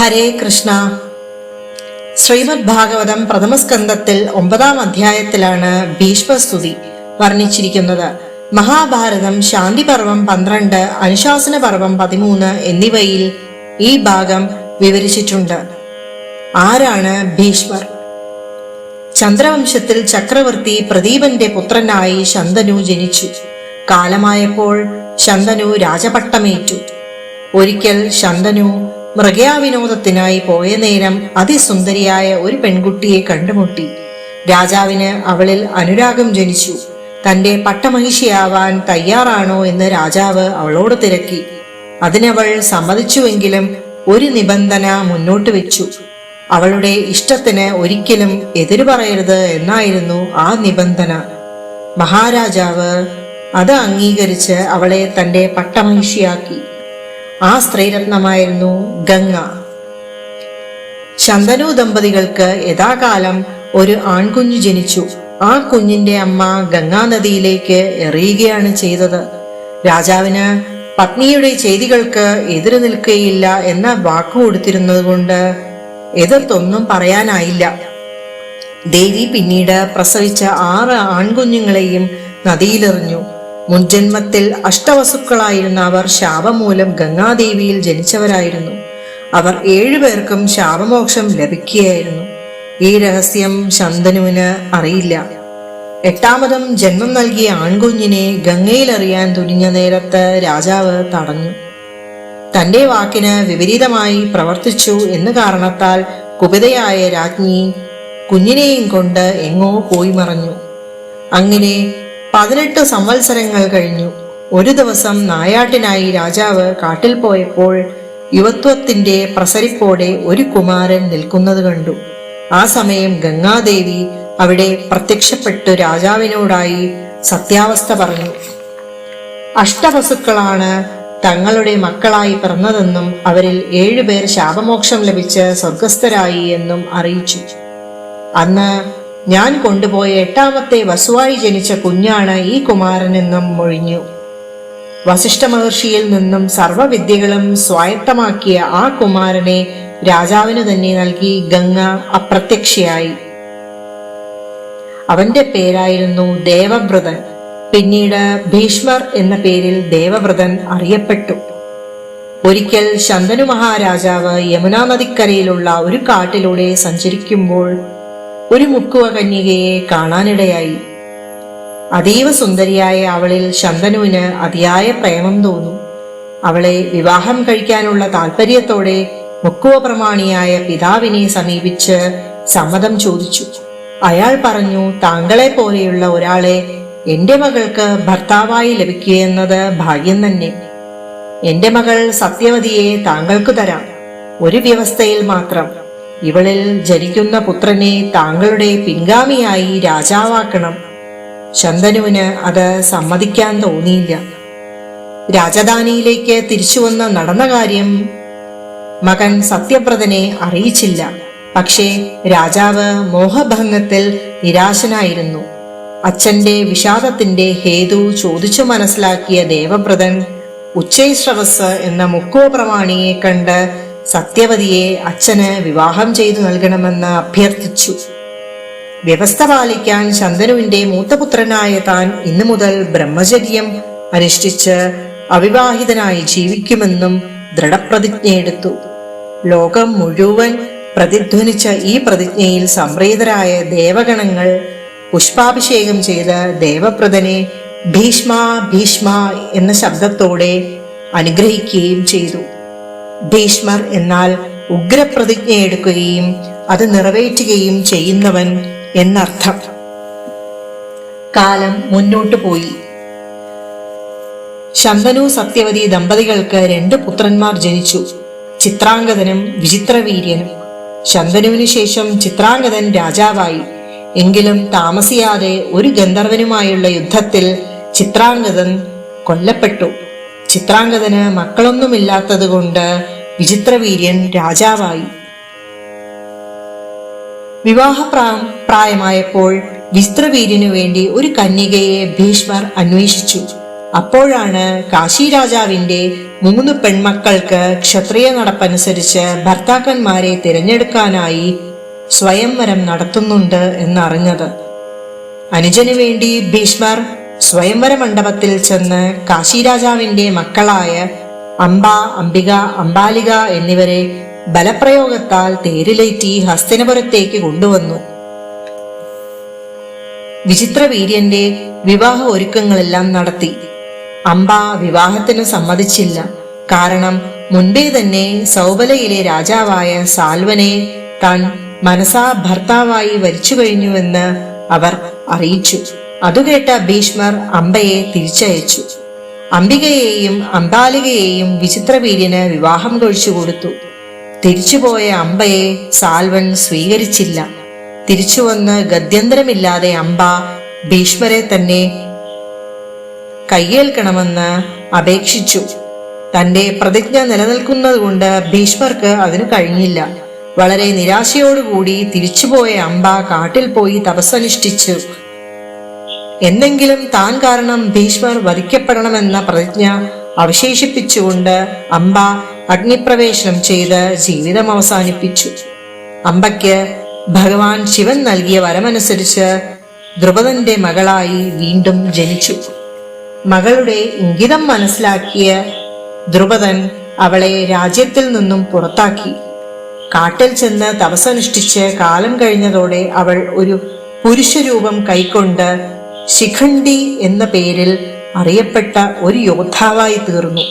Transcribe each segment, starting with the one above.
ഹരേ കൃഷ്ണ. ശ്രീമദ് ഭാഗവതം പ്രഥമ പ്രഥമസ്കന്ധത്തിൽ ഒമ്പതാം അധ്യായത്തിലാണ് ഭീഷ്മസ്തുതി വർണിച്ചിരിക്കുന്നത്. മഹാഭാരതം ശാന്തി പർവം പന്ത്രണ്ട് അനുശാസന പർവം പതിമൂന്ന് എന്നിവയിൽ ഈ ഭാഗം വിവരിച്ചിട്ടുണ്ട്. ആരാണ് ഭീഷ്മർ? ചന്ദ്രവംശത്തിൽ ചക്രവർത്തി പ്രദീപന്റെ പുത്രനായി ശന്തനു ജനിച്ചു. കാലമായപ്പോൾ ശന്തനു രാജപട്ടമേറ്റു. ഒരിക്കൽ ശന്തനു മൃഗയാവിനോദത്തിനായി പോയ നേരം അതിസുന്ദരിയായ ഒരു പെൺകുട്ടിയെ കണ്ടുമുട്ടി. രാജാവിന് അവളിൽ അനുരാഗം ജനിച്ചു. തന്റെ പട്ടമഹിഷിയാവാൻ തയ്യാറാണോ എന്ന് രാജാവ് അവളോട് തിരക്കി. അതിനവൾ സമ്മതിച്ചുവെങ്കിലും ഒരു നിബന്ധന മുന്നോട്ട് വെച്ചു. അവളുടെ ഇഷ്ടത്തിന് ഒരിക്കലും എതിരു പറയരുത് എന്നായിരുന്നു ആ നിബന്ധന. മഹാരാജാവ് അത് അംഗീകരിച്ച് അവളെ തന്റെ പട്ടമഹിഷിയാക്കി. ആ സ്ത്രീരത്നമായിരുന്നു ഗംഗ. ശന്തനു ദമ്പതികൾക്ക് യഥാകാലം ഒരു ആൺകുഞ്ഞു ജനിച്ചു. ആ കുഞ്ഞിന്റെ അമ്മ ഗംഗാ നദിയിലേക്ക് എറിയുകയാണ് ചെയ്തത്. രാജാവിന് പത്നിയുടെ ചെയ്തികൾക്ക് എതിര് നിൽക്കുകയില്ല എന്ന വാക്കു കൊടുത്തിരുന്നത് കൊണ്ട് എതിർത്തൊന്നും പറയാനായില്ല. ദേവി പിന്നീട് പ്രസവിച്ച ആറ് ആൺകുഞ്ഞുങ്ങളെയും നദിയിലെറിഞ്ഞു. മുൻജന്മത്തിൽ അഷ്ടവസുക്കളായിരുന്ന അവർ ശാപം മൂലം ഗംഗാദേവിയിൽ ജനിച്ചവരായിരുന്നു. അവർ ഏഴുപേർക്കും ശാപമോക്ഷം ലഭിക്കുകയായിരുന്നു. ഈ രഹസ്യം ശന്തനുവിന് അറിയില്ല. എട്ടാമതും ജന്മം നൽകിയ ആൺകുഞ്ഞിനെ ഗംഗയിൽ അറിയാൻ തുനിഞ്ഞ നേരത്ത് രാജാവ് തടഞ്ഞു. തന്റെ വാക്കിന് വിപരീതമായി പ്രവർത്തിച്ചു എന്ന് കാരണത്താൽ കുപിതയായ രാജ്ഞി കുഞ്ഞിനെയും കൊണ്ട് എങ്ങോ പോയി മറഞ്ഞു. അങ്ങനെ പതിനെട്ട് സംവത്സരങ്ങൾ കഴിഞ്ഞു. ഒരു ദിവസം നായാട്ടിനായി രാജാവ് കാട്ടിൽ പോയപ്പോൾ യുവത്വത്തിന്റെ പ്രസരിപ്പോടെ ഒരു കുമാരൻ നിൽക്കുന്നത് കണ്ടു. ആ സമയം ഗംഗാദേവി അവിടെ പ്രത്യക്ഷപ്പെട്ടു രാജാവിനോടായി സത്യാവസ്ഥ പറഞ്ഞു. അഷ്ടവസുക്കളാണ് തങ്ങളുടെ മക്കളായി പിറന്നതെന്നും അവരിൽ ഏഴുപേർ ശാപമോക്ഷം ലഭിച്ച് സ്വർഗസ്ഥരായി എന്നും അറിയിച്ചു. അന്ന് ഞാൻ കൊണ്ടുപോയ എട്ടാമത്തെ വസുവായി ജനിച്ച കുഞ്ഞാണ് ഈ കുമാരനെന്നും മൊഴിഞ്ഞു. വസിഷ്ഠ മഹർഷിയിൽ നിന്നും സർവവിദ്യകളും സ്വായത്തമാക്കിയ ആ കുമാരനെ രാജാവിന് തന്നെ നൽകി ഗംഗ അപ്രത്യക്ഷയായി. അവന്റെ പേരായിരുന്നു ദേവവ്രതൻ. പിന്നീട് ഭീഷ്മർ എന്ന പേരിൽ ദേവവ്രതൻ അറിയപ്പെട്ടു. ഒരിക്കൽ ശന്തനു മഹാരാജാവ് യമുനാ നദിക്കരയിലുള്ള ഒരു കാട്ടിലൂടെ സഞ്ചരിക്കുമ്പോൾ ഒരു മുക്കുവ കന്യകയെ കാണാനിടയായി. അതീവ സുന്ദരിയായ അവളിൽ ശന്തനുവിന് അതിയായ പ്രേമം തോന്നും. അവളെ വിവാഹം കഴിക്കാനുള്ള താല്പര്യത്തോടെ മുക്കുവ പ്രമാണിയായ പിതാവിനെ സമീപിച്ച് സമ്മതം ചോദിച്ചു. അയാൾ പറഞ്ഞു താങ്കളെ പോലെയുള്ള ഒരാളെ എന്റെ മകൾക്ക് ഭർത്താവായി ലഭിക്കുകയെന്നത് ഭാഗ്യം തന്നെ. എന്റെ മകൾ സത്യവതിയെ താങ്കൾക്ക് തരാം. ഒരു വ്യവസ്ഥയിൽ മാത്രം. ഇവളിൽ ജനിക്കുന്ന പുത്രനെ താങ്കളുടെ പിൻഗാമിയായി രാജാവാക്കണം. ശന്തനുവിന് അത് സമ്മതിക്കാൻ തോന്നിയില്ല. രാജധാനിയിലേക്ക് തിരിച്ചു വന്ന് നടന്ന കാര്യം മകൻ സത്യപ്രതനെ അറിയിച്ചില്ല. പക്ഷേ രാജാവ് മോഹഭംഗത്തിൽ നിരാശനായിരുന്നു. അച്ഛന്റെ വിഷാദത്തിന്റെ ഹേതു ചോദിച്ചു മനസ്സിലാക്കിയ ദേവപ്രതൻ ഉച്ചൈശ്രവസ് എന്ന മുക്കോ പ്രമാണിയെ കണ്ട് സത്യവതിയെ അച്ഛന് വിവാഹം ചെയ്തു നൽകണമെന്ന് അഭ്യർത്ഥിച്ചു. വ്യവസ്ഥ പാലിക്കാൻ ശന്തനുവിന്റെ മൂത്തപുത്രനായ താൻ ഇന്നു മുതൽ ബ്രഹ്മചര്യം അനുഷ്ഠിച്ച് അവിവാഹിതനായി ജീവിക്കുമെന്നും ദൃഢപ്രതിജ്ഞയെടുത്തു ലോകം മുഴുവൻ പ്രതിധ്വനിച്ച ഈ പ്രതിജ്ഞയിൽ സംപ്രീതരായ ദേവഗണങ്ങൾ പുഷ്പാഭിഷേകം ചെയ്ത് ദേവപ്രദനെ ഭീഷ്മ ഭീഷ്മ എന്ന ശബ്ദത്തോടെ അനുഗ്രഹിക്കുകയും ചെയ്തു. ഭീഷ്മർ എന്നാൽ ഉഗ്രപ്രതിജ്ഞ എടുക്കുകയും അത് നിറവേറ്റുകയും ചെയ്യുന്നവൻ എന്നർത്ഥം. കാലം മുന്നോട്ടു പോയി. ശന്തനു സത്യവതി ദമ്പതികൾക്ക് രണ്ട് പുത്രന്മാർ ജനിച്ചു. ചിത്രാംഗതനും വിചിത്രവീര്യനും. ശന്തനുവിനു ശേഷം ചിത്രാംഗതൻ രാജാവായി. എങ്കിലും താമസിയാതെ ഒരു ഗന്ധർവനുമായുള്ള യുദ്ധത്തിൽ ചിത്രാംഗതൻ കൊല്ലപ്പെട്ടു. ചിത്രാംഗതന് മക്കളൊന്നുമില്ലാത്തതുകൊണ്ട് വിചിത്രവീര്യൻ രാജാവായി. വിവാഹ പ്രായമായപ്പോൾ വിസ്ത്രവീര്യനു വേണ്ടി ഒരു കന്യകയെ ഭീഷ്മർ അന്വേഷിച്ചു. അപ്പോഴാണ് കാശി രാജാവിന്റെ മൂന്ന് പെൺമക്കൾക്ക് ക്ഷത്രിയ നടപ്പനുസരിച്ച് ഭർത്താക്കന്മാരെ തിരഞ്ഞെടുക്കാനായി സ്വയംവരം നടത്തുന്നുണ്ട് എന്നറിഞ്ഞത്. അനുജനു വേണ്ടി ഭീഷ്മർ സ്വയംവര മണ്ഡപത്തിൽ ചെന്ന് കാശിരാജാവിന്റെ മക്കളായ അംബ അംബിക അംബാലിക എന്നിവരെ ബലപ്രയോഗത്താൽ തേരിലേറ്റി ഹസ്തിനപുരത്തേക്ക് കൊണ്ടുവന്നു. വിചിത്രവീര്യന്റെ വിവാഹ ഒരുക്കങ്ങളെല്ലാം നടത്തി. അംബ വിവാഹത്തിന് സമ്മതിച്ചില്ല. കാരണം മുൻപേ തന്നെ സൗബലയിലെ രാജാവായ സാൽവനെ താൻ മനസാ ഭർത്താവായി വരിച്ചു കഴിഞ്ഞുവെന്ന് അവർ അറിയിച്ചു. അതുകേട്ട ഭീഷ്മർ അംബയെ തിരിച്ചയച്ചു. അംബികയെയും അംബാലികയെയും വിചിത്രവീര്യന് വിവാഹം കഴിച്ചു കൊടുത്തു. തിരിച്ചുപോയ അംബയെ സാൽവൻ സ്വീകരിച്ചില്ല. തിരിച്ചു വന്ന് ഗത്യന്തരമില്ലാതെ അംബ ഭീഷ്മരെ തന്നെ കയ്യേൽക്കണമെന്ന് അപേക്ഷിച്ചു. തന്റെ പ്രതിജ്ഞ നിലനിൽക്കുന്നതുകൊണ്ട് ഭീഷ്മർക്ക് അതിന് കഴിഞ്ഞില്ല. വളരെ നിരാശയോടുകൂടി തിരിച്ചുപോയ അംബ കാട്ടിൽ പോയി തപസ്സനുഷ്ഠിച്ചു. എന്നെങ്കിലും താൻ കാരണം ഭീഷ്മർ വധിക്കപ്പെടണമെന്ന പ്രതിജ്ഞ അവശേഷിപ്പിച്ചുകൊണ്ട് അംബ അഗ്നിപ്രവേശനം ചെയ്ത് ജീവിതം അവസാനിപ്പിച്ചു. അംബയ്ക്ക് ഭഗവാൻ ശിവൻ നൽകിയ വരമനുസരിച്ച് ദ്രുപദന്റെ മകളായി വീണ്ടും ജനിച്ചു. മകളുടെ ഇംഗിതം മനസ്സിലാക്കിയ ദ്രുപദൻ അവളെ രാജ്യത്തിൽ നിന്നും പുറത്താക്കി. കാട്ടിൽ ചെന്ന് തപസനുഷ്ഠിച്ച് കാലം കഴിഞ്ഞതോടെ അവൾ ഒരു പുരുഷരൂപം കൈക്കൊണ്ട് ശിഖണ്ഡി എന്ന പേരിൽ അറിയപ്പെട്ട ഒരു യോദ്ധാവായി തീർന്നു.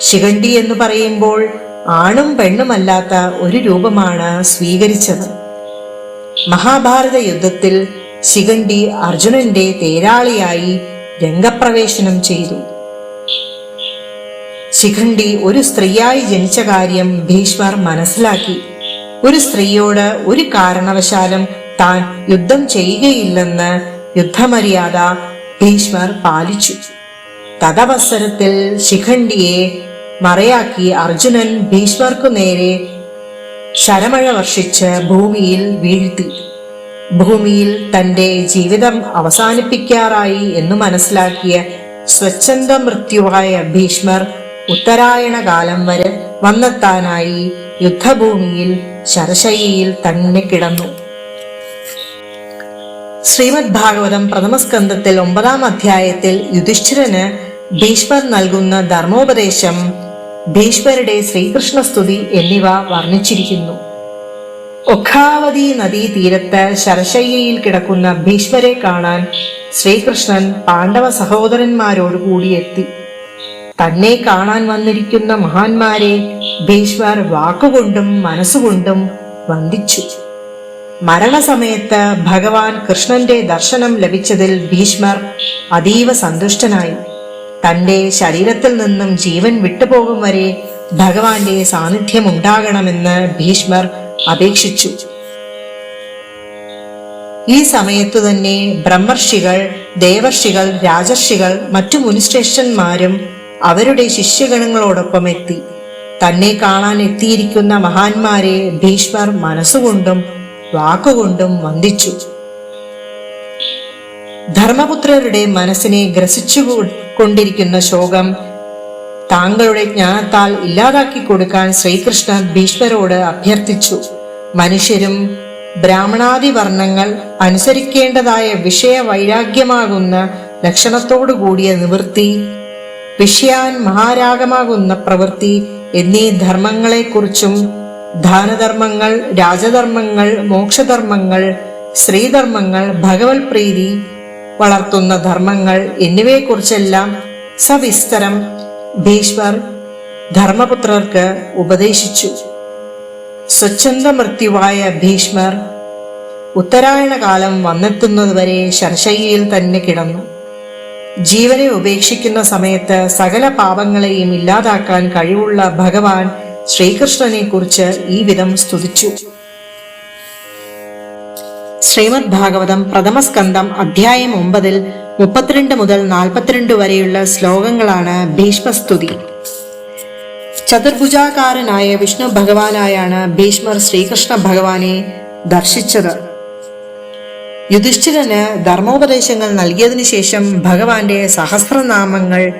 ശിഖണ്ഡി എന്ന് പറയുമ്പോൾ ആണും പെണ്ണുമല്ലാത്ത ഒരു രൂപമാണ് സ്വീകരിച്ചത്. മഹാഭാരത യുദ്ധത്തിൽ ശിഖണ്ഡി അർജുനന്റെ തേരാളിയായി രംഗപ്രവേശനം ചെയ്തു. ശിഖണ്ഡി ഒരു സ്ത്രീയായി ജനിച്ച കാര്യം ഭീഷ്മർ മനസ്സിലാക്കി. ഒരു സ്ത്രീയോട് ഒരു കാരണവശാലും താൻ യുദ്ധം ചെയ്യുകയില്ലെന്ന് യുദ്ധമര്യാദ ഭീഷ്മർ പാലിച്ചു. തദവസരത്തിൽ ശിഖണ്ഡിയെ മറയാക്കി അർജുനൻ ഭീഷ്മർക്കു നേരെ ശരമഴ വർഷിച്ച് ഭൂമിയിൽ വീഴ്ത്തി. ഭൂമിയിൽ തന്റെ ജീവിതം അവസാനിപ്പിക്കാറായി എന്നു മനസ്സിലാക്കിയ സ്വച്ഛന്ത മൃത്യുവായ ഭീഷ്മർ ഉത്തരായണ കാലം വരെ വന്നെത്താനായി യുദ്ധഭൂമിയിൽ ശരശയ്യയിൽ തന്നെ കിടന്നു. ശ്രീമദ് ഭാഗവതം പ്രഥമസ്കന്ധത്തിൽ ഒമ്പതാം അധ്യായത്തിൽ യുധിഷ്ഠിരന് ഭീഷ്മർ നൽകുന്ന ധർമ്മോപദേശം ഭീഷ്മരുടെ ശ്രീകൃഷ്ണ സ്തുതി എന്നിവ വർണിച്ചിരിക്കുന്നു. ഒഖാവതി നദീ തീരത്ത് ശരശയ്യയിൽ കിടക്കുന്ന ഭീഷ്മരെ കാണാൻ ശ്രീകൃഷ്ണൻ പാണ്ഡവ സഹോദരന്മാരോടുകൂടി എത്തി. തന്നെ കാണാൻ വന്നിരിക്കുന്ന മഹാന്മാരെ ഭീഷ്മർ വാക്കുകൊണ്ടും മനസ്സുകൊണ്ടും വന്ദിച്ചു. മരണസമയത്ത് ഭഗവാൻ കൃഷ്ണന്റെ ദർശനം ലഭിച്ചതിൽ ഭീഷ്മർ അതീവ സന്തുഷ്ടനായി. തന്റെ ശരീരത്തിൽ നിന്നും ജീവൻ വിട്ടുപോകും വരെ ഭഗവാന്റെ സാന്നിധ്യം ഉണ്ടാകണമെന്ന് ഭീഷ്മർ അപേക്ഷിച്ചു. ഈ സമയത്തു തന്നെ ബ്രഹ്മർഷികൾ ദേവർഷികൾ രാജർഷികൾ മറ്റു മുനിശ്രേഷ്ഠന്മാരും അവരുടെ ശിഷ്യഗണങ്ങളോടൊപ്പം എത്തി. തന്നെ കാണാൻ എത്തിയിരിക്കുന്ന മഹാന്മാരെ ഭീഷ്മർ മനസ്സുകൊണ്ടും വാക്കുകൊണ്ടും വന്ദിച്ചു. ധർമ്മപുത്രരുടെ മനസ്സിനെ ഗ്രസിച്ചു കൊണ്ടിരിക്കുന്ന ശോകം താങ്കളുടെ ജ്ഞാനത്താൽ ഇല്ലാതാക്കി കൊടുക്കാൻ ശ്രീകൃഷ്ണൻ ഭീഷ്മരോട് അഭ്യർത്ഥിച്ചു. മനുഷ്യരും ബ്രാഹ്മണാദി വർണങ്ങൾ അനുസരിക്കേണ്ടതായ വിഷയ വൈരാഗ്യമാകുന്ന ലക്ഷണത്തോടു കൂടിയ നിവൃത്തി വിഷയാൻ മഹാരാഗമാകുന്ന പ്രവൃത്തി എന്നീ ധർമ്മങ്ങളെക്കുറിച്ചും ദാനധർമ്മങ്ങൾ രാജധർമ്മങ്ങൾ മോക്ഷധർമ്മങ്ങൾ സ്ത്രീധർമ്മങ്ങൾ ഭഗവത് പ്രീതി വളർത്തുന്ന ധർമ്മങ്ങൾ എന്നിവയെക്കുറിച്ചെല്ലാം സവിസ്തരം ഭീഷ്മർ ധർമ്മപുത്രർക്ക് ഉപദേശിച്ചു. സ്വച്ഛന്ത മൃത്യുവായ ഭീഷ്മർ ഉത്തരായണ കാലം വന്നെത്തുന്നതുവരെ ശർശയ്യയിൽ തന്നെ കിടന്നു. ജീവനെ ഉപേക്ഷിക്കുന്ന സമയത്ത് സകല പാപങ്ങളെയും ഇല്ലാതാക്കാൻ കഴിവുള്ള ഭഗവാൻ ശ്രീകൃഷ്ണനെ കുറിച്ച് ഈ വിധം സ്തുതിച്ചു. ശ്രീമദ് ഭാഗവതം പ്രഥമ പ്രഥമസ്കന്ധം അധ്യായം ഒമ്പതിൽ മുപ്പത്തിരണ്ട് മുതൽ നാൽപ്പത്തിരണ്ട് വരെയുള്ള ശ്ലോകങ്ങളാണ് ഭീഷ്മസ്തുതി. ചതുർഭുജാകാരനായ വിഷ്ണു ഭഗവാനായാണ് ഭീഷ്മർ ശ്രീകൃഷ്ണ ഭഗവാനെ ദർശിച്ചത്. യുധിഷ്ഠിരന് ധർമ്മോപദേശങ്ങൾ നൽകിയതിനു ശേഷം ഭഗവാന്റെ സഹസ്രനാമങ്ങൾ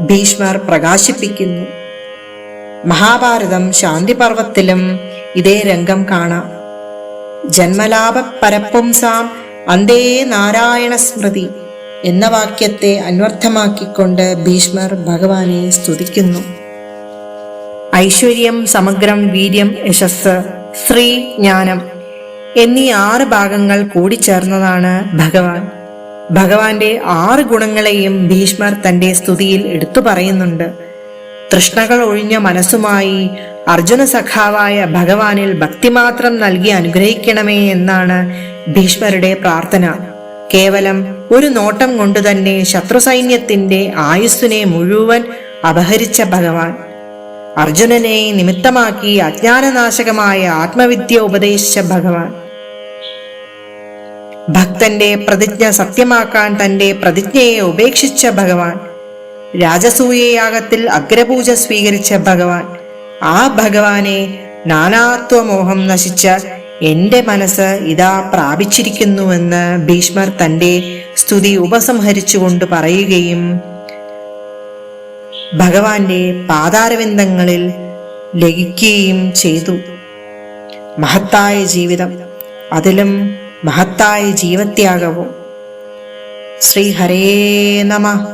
ഭീഷ്മർ പ്രകാശിപ്പിക്കുന്നു. മഹാഭാരതം ശാന്തിപർവത്തിലും ഇതേ രംഗം കാണാം. ജന്മലാഭ പരപ്പുംസാം അന്തേ നാരായണ സ്മൃതി എന്ന വാക്യത്തെ അന്വർത്ഥമാക്കിക്കൊണ്ട് ഭീഷ്മർ ഭഗവാനെ സ്തുതിക്കുന്നു. ഐശ്വര്യം സമഗ്രം വീര്യം യശസ് ശ്രീ ജ്ഞാനം എന്നീ ആറ് ഭാഗങ്ങൾ കൂടിച്ചേർന്നതാണ് ഭഗവാൻ. ഭഗവാന്റെ ആറ് ഗുണങ്ങളെയും ഭീഷ്മർ തന്റെ സ്തുതിയിൽ എടുത്തു പറയുന്നുണ്ട്. തൃഷ്ണകൾ ഒഴിഞ്ഞ മനസ്സുമായി അർജുന സഖാവായ ഭഗവാനിൽ ഭക്തിമാത്രം നൽകി അനുഗ്രഹിക്കണമേ എന്നാണ് ഭീഷ്മരുടെ പ്രാർത്ഥന. കേവലം ഒരു നോട്ടം കൊണ്ടു തന്നെ ശത്രു സൈന്യത്തിന്റെ ആയുസ്സിനെ മുഴുവൻ അപഹരിച്ച ഭഗവാൻ. അർജുനനെ നിമിത്തമാക്കി അജ്ഞാനനാശകമായ ആത്മവിദ്യ ഉപദേശിച്ച ഭഗവാൻ. ഭക്തന്റെ പ്രതിജ്ഞ സത്യമാക്കാൻ തന്റെ പ്രതിജ്ഞയെ ഉപേക്ഷിച്ച ഭഗവാൻ. രാജസൂയയാഗത്തിൽ അഗ്രപൂജ സ്വീകരിച്ച ഭഗവാൻ. ആ ഭഗവാനെ നാനാത്വമോഹം നശിച്ച എന്റെ മനസ്സ് ഇതാ പ്രാപിച്ചിരിക്കുന്നുവെന്ന് ഭീഷ്മർ തന്റെ സ്തുതി ഉപസംഹരിച്ചുകൊണ്ട് പറയുകയും ഭഗവാന്റെ പാതാരവിന്ദങ്ങളിൽ ലഭിക്കുകയും ചെയ്തു. മഹത്തായ ജീവിതം അതിലും മഹത്തായ ജീവത്യാഗവും. ശ്രീ ഹരേ നമ.